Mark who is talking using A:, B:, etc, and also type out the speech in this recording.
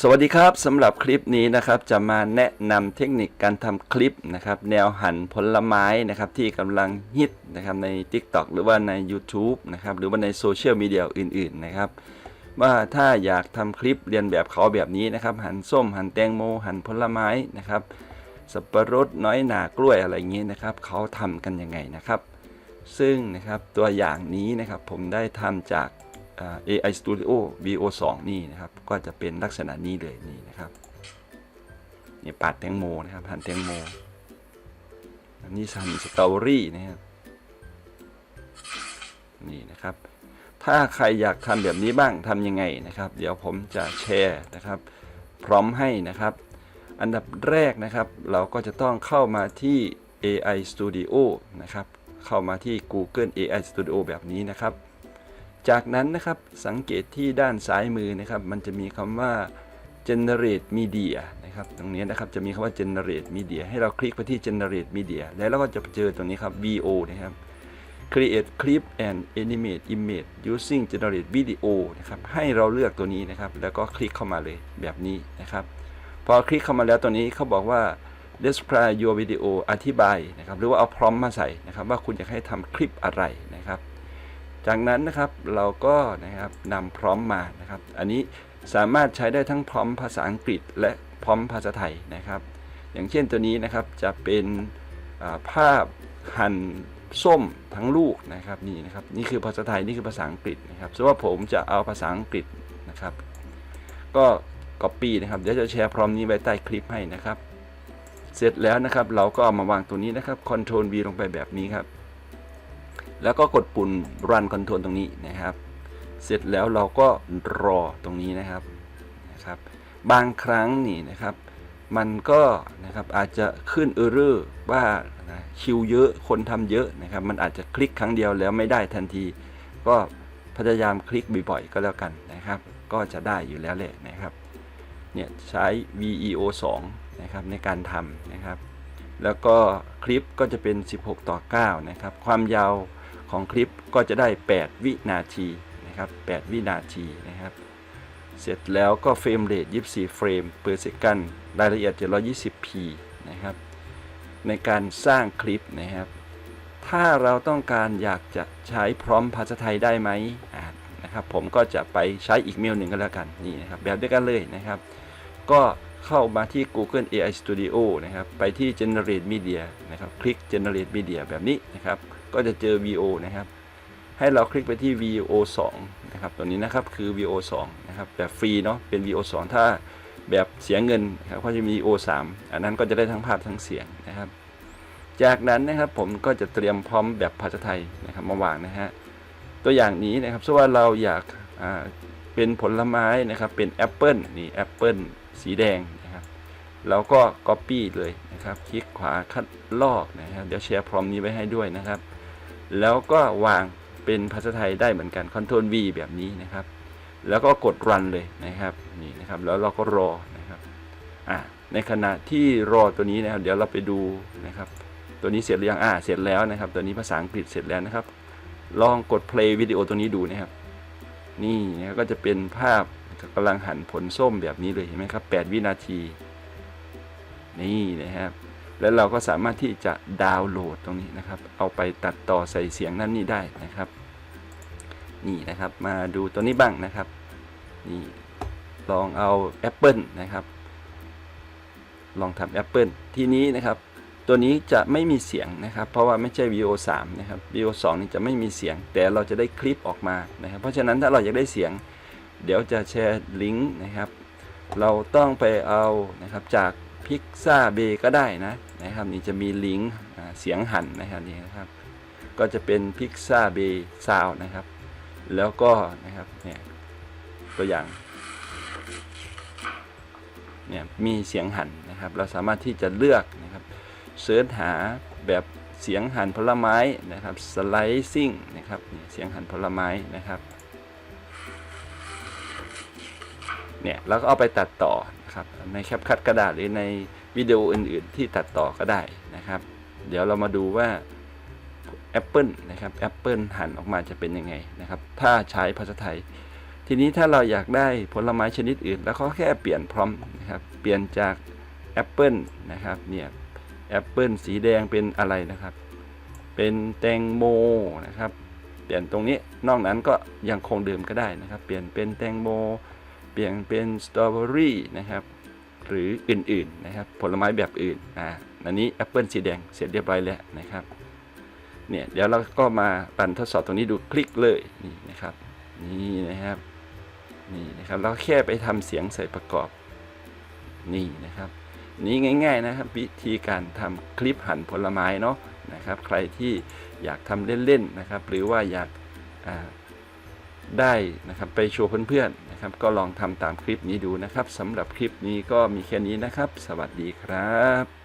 A: สวัสดีครับสำหรับคลิปนี้นะครับจะมาแนะนำเทคนิคการทำคลิปนะครับแนวหั่นผลไม้นะครับที่กำลังฮิตนะครับใน TikTok หรือว่าใน YouTube นะครับหรือว่าในโซเชียลมีเดียอื่นๆนะครับว่าถ้าอยากทำคลิปเรียนแบบเขาแบบนี้นะครับหั่นส้มหั่นแตงโมหั่นผลไม้นะครับสับปะรดน้อยหนากล้วยอะไรอย่างนี้นะครับเขาทำกันยังไงนะครับ ซึ่งนะครับตัวอย่างนี้นะครับผมได้ทำจาก AI Studio VO2 นี่นะครับ ก็จะเป็นลักษณะนี้เลยนี่นะครับนี่ปาดแตงโมนะครับหั่นแตงโมอันนี้หั่นสตรอเบอรี่นะครับนี่นะครับ ถ้าใครอยากทำแบบนี้บ้างทำยังไงนะครับ เดี๋ยวผมจะแชร์นะครับ พร้อมให้นะครับ อันดับแรกนะครับ เราก็จะต้องเข้ามาที่ AI Studio นะครับ เข้ามาที่ Google AI Studio แบบนี้นะครับ จากนั้นนะครับสังเกตที่ด้านซ้ายมือนะครับ มันจะมีคำว่า generate media นะครับ ตรงนี้นะครับจะมีคำว่า generate media ให้เราคลิกไปที่ generate media แล้วเราก็จะเจอตรงนี้ครับ VO นะครับ create clip and animate image using generate video นะครับ ให้เราเลือกตัวนี้นะครับ แล้วก็คลิกเข้ามาเลยแบบนี้นะครับ พอคลิกเข้ามาแล้วตัวนี้เขาบอกว่า describe your video อธิบายนะครับ หรือว่าเอาพร้อมมาใส่นะครับ ว่าคุณอยากให้ทำคลิปอะไร จากนั้นนะครับเราก็นะครับนำพร้อมมานะครับ อันนี้สามารถใช้ได้ทั้งพร้อมภาษาอังกฤษ และพร้อมภาษาไทยนะครับ อย่างเช่นตัวนี้นะครับจะเป็นภาพหั่นส้มทั้งลูกนะครับนี่นะครับนี่คือภาษาไทยนี่คือภาษาอังกฤษนะครับสว่าผมจะเอาภาษาอังกฤษนะครับ ก็ Copy นะครับเดี๋ยวจะแชร์พร้อมนี้ไว้ใต้คลิปให้นะครับ เสร็จแล้วนะครับเราก็เอามาวางตัวนี้นะครับ Ctrl V ลงไปแบบนี้ครับ แล้วก็กดปุ่ม Run Control ตรงนี้นะครับ เสร็จแล้วเราก็รอตรงนี้นะครับนะครับ บางครั้งนี่นะครับ มันก็นะครับอาจจะขึ้นเออร์เรอร์ว่านะคิวเยอะคนทำเยอะนะครับ มันอาจจะคลิกครั้งเดียวแล้วไม่ได้ทันที ก็พยายามคลิกบ่อยๆก็แล้วกันนะครับ ก็จะได้อยู่แล้วแหละนะครับเนี่ยใช้ VEO 2นะครับในการทำนะครับ แล้วก็คลิปก็จะเป็น 16 ต่อ 9 นะครับ ความยาว ของคลิปก็จะได้ 8 วินาทีนะครับ 8 วินาทีนะครับ เสร็จแล้วก็เฟรมเรท24 เฟรม per second รายละเอียด 720p นะครับ ในการสร้างคลิปนะครับ ถ้าเราต้องการอยากจะใช้พร้อมภาษาไทยได้ไหมอ่านะครับผมก็จะไปใช้อีกเมลหนึ่งก็แล้วกันนี่นะครับแบบเดียวกันเลยนะครับ ก็เข้ามาที่ Google AI Studio นะครับ ไปที่ Generate Media นะครับ คลิก Generate Media แบบนี้นะครับ ก็จะเจอ VO นะครับ ให้เราคลิกไปที่ VO 2นะครับ ตัวนี้นะครับคือ VO 2นะครับ แบบฟรีเนาะ เป็น VO 2ถ้าแบบเสียเงินนะครับก็จะมี VO 3อันนั้นก็จะได้ทั้งภาพทั้งเสียงนะครับ จากนั้นนะครับผมก็จะเตรียมพร้อมแบบภาษาไทยนะครับมาวางนะฮะ ตัวอย่างนี้นะครับสมมติว่าเราอยากาเป็นผลไม้นะครับ เป็นแอปเปิลนี่แอปเปิลสีแดงนะครับเราก็ Copy เลยนะครับ คลิกขวาคัดลอกนะครับ เดี๋ยวแชร์พร้อมนี้ไว้ให้ด้วยนะครับ แล้วก็วางเป็นภาษาไทยได้เหมือนกัน Ctrl V แบบนี้นะครับ แล้วก็กด Run เลยนะครับนี่นะครับ แล้วเราก็รอนะครับอ่าในขณะที่รอตัวนี้นะครับ เดี๋ยวเราไปดูนะครับ ตัวนี้เสร็จหรือยังอ่าเสร็จแล้วนะครับ ตัวนี้ภาษาอังกฤษเสร็จแล้วนะครับ ลองกด play วิดีโอตัวนี้ดูนะครับ นี่นะก็จะเป็นภาพกำลังหั่นผลส้มแบบนี้เลยเห็นไหมครับ 8 วินาที นี่นะครับ แล้วเราก็สามารถที่จะดาวน์โหลดตรงนี้นะครับ เอาไปตัดต่อใส่เสียงนั่นนี่ได้นะครับ นี่นะครับมาดูตัวนี้บ้างนะครับ นี่ลองเอา Apple นะครับ ลองทำ Apple ทีนี้นะครับ ตัวนี้จะไม่มีเสียงนะครับ เพราะว่าไม่ใช่ VO 3นะครับ VO 2นี่จะไม่มีเสียง แต่เราจะได้คลิปออกมานะครับ เพราะฉะนั้นถ้าเราอยากได้เสียง เดี๋ยวจะแชร์ลิงก์นะครับ เราต้องไปเอานะครับจาก พิกซ่าเบก็ได้นะนะครับนี่จะมีลิงก์เสียงหันนะครับนี่นะครับ ก็จะเป็นพิกซ่าเบซาวนะครับ แล้วก็นะครับเนี่ยตัวอย่างเนี่ยมีเสียงหันนะครับ เราสามารถที่จะเลือกนะครับเสิร์ชหาแบบเสียงหันผลไม้นะครับสไลซิ่งนะครับนี่เสียงหันผลไม้นะครับเนี่ยแล้วก็เอาไปตัดต่อ ครับในแคปคัดกระดาษหรือในวิดีโออื่น ๆ ที่ตัดต่อก็ได้นะครับ เดี๋ยวเรามาดูว่า Apple นะครับ Apple หันออกมาจะเป็นยังไงนะครับ ถ้าใช้ภาษาไทย ทีนี้ถ้าเราอยากได้ผลไม้ชนิดอื่น แล้วก็แค่เปลี่ยนพร้อมนะครับ เปลี่ยนจากแอปเปิลนะครับ เนี่ยแอปเปิลสีแดงเป็นอะไรนะครับ เป็นแตงโมนะครับ เปลี่ยนตรงนี้ นอกนั้นก็ยังคงเดิมก็ได้นะครับ เปลี่ยนเป็นแตงโม เปลี่ยนเป็นสตรอเบอรี่นะครับหรืออื่นๆนะครับผลไม้แบบอื่นอ่าอันนี้แอปเปิลสีแดงเสร็จเรียบร้อยแล้วนะครับเนี่ยเดี๋ยวเราก็มารันทดสอบตรงนี้ดูคลิกเลยนี่นะครับนี่นะครับนี่นะครับเราแค่ไปทำเสียงใส่ประกอบนี่นะครับ นี่ง่าย ๆนะครับ วิธีการทำคลิปหั่นผลไม้เนาะนะครับ ใครที่อยากทำเล่นๆนะครับ หรือว่าอยากได้นะครับไปโชว์เพื่อนๆ นะครับ ก็ลองทำตามคลิปนี้ดูนะครับสำหรับคลิปนี้ก็มีแค่นี้นะครับ สวัสดีครับ